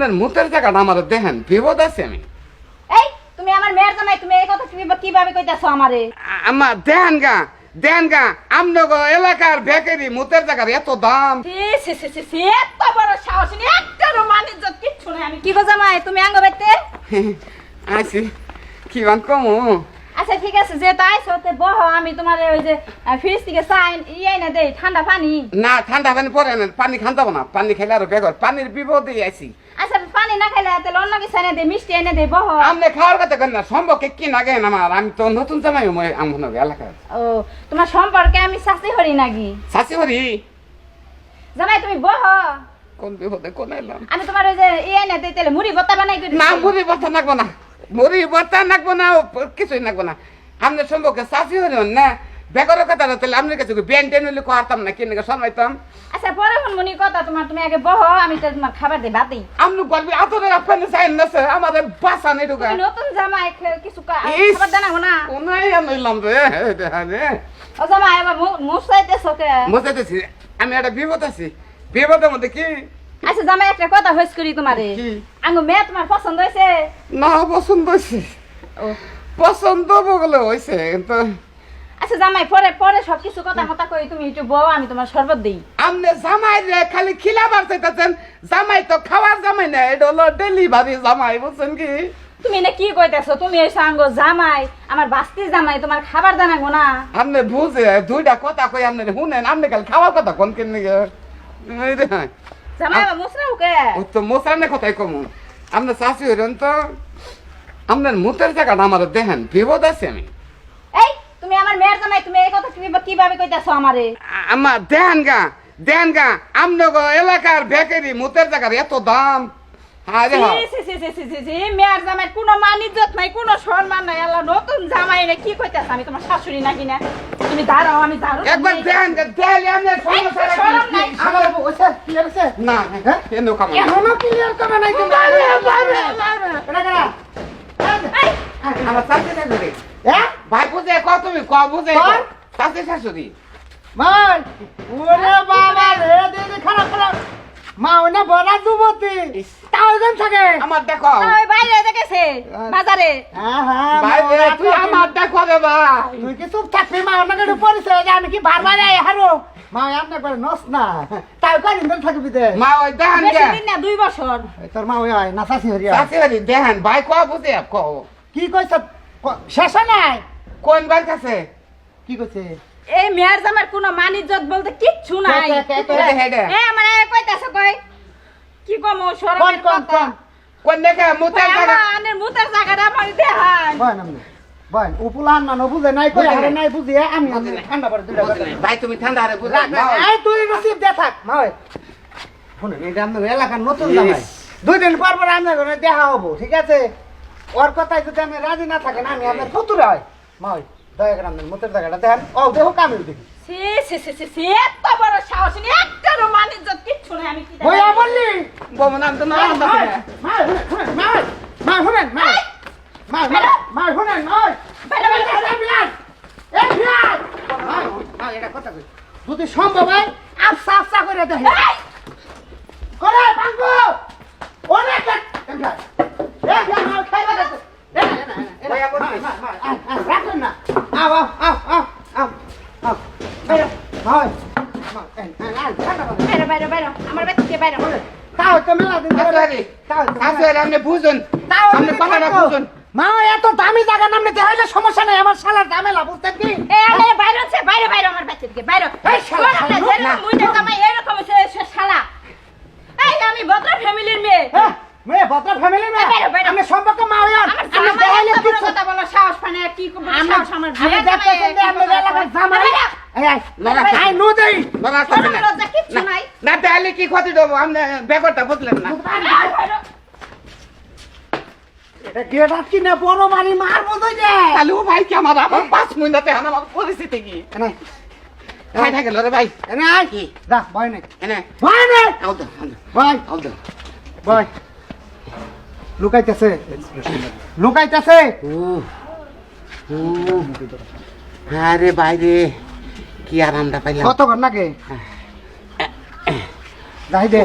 আপনার মুতের জায়গাটা আমার দেখেন বিপদ আছে আমি। এই তুমি আমার মেয়ের জামাই তুমি এই কথা কিভাবে- কইতাছো আমারে? আমার দেন গা দেন গা আমনগো এলাকার বেকারি মুতের জায়গার এত দাম। এত বড় সাহস নেই একটা রোমানিক যত কিচ্ছু নাই। আমি কি গো জামাই তুমি আঙ্গ বাইতে আইসি কি বান কমু? ঠিক আছে যে তাই সতে বহ আমি তোমার ওই যে ফ্রিজ থেকে চাই ইয়ে না দেই ঠান্ডা পানি। না ঠান্ডা পানি পরে না পানি খান যাব না পানি খেলে আরও বেগর পানির বিপদে আইসি আচ্ছা পানি না খাইলে তাহলে অন্য কিছু এনে দে মিষ্টি এনে দে বহ। আপনি খাওয়ার কথা কেন না সম্পর্কে কি না গেন আমার? আমি তো নতুন জামাই আমার এলাকার। ও তোমার সম্পর্কে আমি শাস্তি হরি নাকি? শাশি হরি? জামাই তুমি বহ। কোন বিপদে কোন এলাম? আমি তোমার ওই যে ইয়ে এনে দেই তাহলে মুড়ি ভর্তা বানাই না। মুড়ি বর্তা নাকবো না। মুড়ি বর্তা নাকবো না কিছুই নাকবো না। আপনার সম্পর্কে হরি হন না বেগরের কথা না তাহলে আপনার কাছে ব্যান টেন হলে কোয়ারতাম না কিনে শোনাইতাম। আচ্ছা পরে মনি কথা তোমার তুমি আগে বহ আমি তো তোমার খাবার দেই দিই। আপনি বলবি আতরে আপনার চাইন না স্যার আমাদের বাসা নেই ঢুকা। নতুন জামাই কিছু। খাবার দানা না কোনাই আনলাম রে রে। ও জামাই এবার মুসাইতেছো কে? বুঝাইতেছি আমি একটা বিপদ আছি। বিপদের মধ্যে কি? আচ্ছা জামাই একটা কথা হইস করি তোমারে। কি? আঙ্গো মেয়ে তোমার পছন্দ হয়েছে? না পছন্দ হয়েছে। পছন্দ বলে হয়েছে কিন্তু আচ্ছা জামাই পরে পরে সব কিছু কথা মতা কই তুমি একটু বউ আমি তোমার শরবত দেই। আপনি জামাই রে খালি খিলাবার চাইতেছেন। জামাই তো খাওয়ার জামাই না এটা হলো ডেলিভারি জামাই বুঝছেন কি? তুমি না কি কইতেছো? তুমি এসে আঙ্গো জামাই আমার বাস্তি জামাই তোমার খাবার দানা গো না। আপনি বুঝে দুইটা কথা কই আপনি শুনেন আপনি খালি খাওয়ার কথা কোন কেন তো মোসানের কথাই কম। আপনার শাশি হইলেন তো আপনার মুতের জায়গাটা আমার দেখেন বিপদ আছে আমি। এই তুমি আমার মেয়ের জামাই তুমি এই কথা কিভাবে- কীভাবে কইতাছো আমারে? আ- আমার দেন গা দেন গা আমনগো এলাকার বেকারি মুতের জায়গার এত দাম। মেয়ের জামাই কোনো মান ইজ্জত নাই কোনো সম্মান নাই আল্লাহ নতুন জামাই না কি কইতাছ আমি তোমার শাশুড়ি নাকি না? তুমি দাঁড়াও আমি দাঁড়াও। একবার দেন দেন আমি সমস্যা শরম নাই। আমার ওসে ক্লিয়ার আছে? না হ্যাঁ? এন্ন কাম এখনও ক্লিয়ার করে নাই তুমি কেনা আমার শাশুড়ি শাশুড়ি হ্যাঁ? ভাই বুঝে ক তুমি ক বুঝে। কর। শাশুড়ি শাশুড়ি। মাই ওরে বাবা রে দিদি খারাপ খারাপ। মা ওনা বড় যুবতী। যেন থাকে? আমার দেখো। ওই বাইরে দেখেছে বাজারে। হ্যাঁ হ্যাঁ ভাই মা, রে, ওরা তুই আমার দেখো রে ভাই। তুই কি চুপ থাকবি? মা একটু পরিচয় দে আমি কি বারবার আই হারো? মা আপনি করে নস না। তাই করিন দিন থাকবি দে মা ওই বেশি দিন না দুই বছর। তোর মা ওই আয় নাচাছি হরিয়া শাশুড়ি দেহান ভাই ক বুঝে ক কি কইছ? শেষ নাই? কোন ভাই কাছে? কি কইছে? এই মেয়ের জামার কোনো মান ইজ্জত বলতে কিচ্ছু নাই? এ আমার কইতাছে কই কি কম কোন কোন কথা। কোন কোন দেখে মুতের জায়গা আমার মুতার জায়গাটা আমার দেখান বয় নামনে বয় উপুলান না বুঝে নাই কই আরে নাই। নাই আমি ঠান্ডা পড়ে দুটা ভাই তুমি ঠান্ডা রে বুঝে রাখ, রাখ, এই তুই রসিদ দে থাক মাই শুনুন এটা আমাদের এলাকার নতুন জামাই। দুই দিন পর পর আপনার ঘরে দেখা হব ঠিক আছে? ওর কথায় যদি আমি রাজি না থাকেন আমি আপনার ফতুরে হয় মাই দয়া করে আপনার মতের জায়গাটা দেখেন। ও দেখো আমি দেখি। সি সি সি সি সি এত বড় এটা কথা কই যদি সম্ভব হয় আফসা আফসা করে এই, করে বাঙ্গো অনেক না না না। রাখুন না আও আও আও আও আও আও বাইরে ভাই বাইরে বাইরে বাইরে আমার থেকে বাইরে তাও তো মেলা দিন ধরে তাও শাশুড়ি আপনি বুঝুন তাও আপনি কথাটা বুঝুন। মা এত দামি জায়গা নামনে দেখাইলে সমস্যা নাই আমার শালার ঝামেলা বুঝতেন কি? এ বাইরে হচ্ছে বাইরে বাইরে আমার থেকে বাইরে। এই শালা, শোন না, জামাই এরকম শালা। এই আমি ভদ্র ফ্যামিলির মেয়ে। হ্যাঁ মেয়ে ভদ্র ফ্যামিলি মেয়ে। আমি সম্পর্ক মা হইয়ান আমি দেখাইলে এত কথা বলো সাহস পায় কি সাহস আমার। আমি ভাইয়ের দেখতে জামাই, চাই কি আমাদের কথা এলাকার জামাই বাইরে। এই এই না, তাহলে কি ক্ষতি দেবো? আপনি ব্যাপারটা বুঝলেন না। বাইরে। এটা গেট আটকি না বড় বাড়ি মার বোধই যে? তাহলে ও ভাই কি আমার আমার পাঁচ মিনিটে আমার পরিস্থিতি কি? এনে। খাই থাকে রে ভাই। এনে কি? দা এনে লুকাইতেছে। লুকাইতেছে। ও ও। আরে বাইরে কি আরামটা পাইলাম? কত ঘর নাকি যাই দে।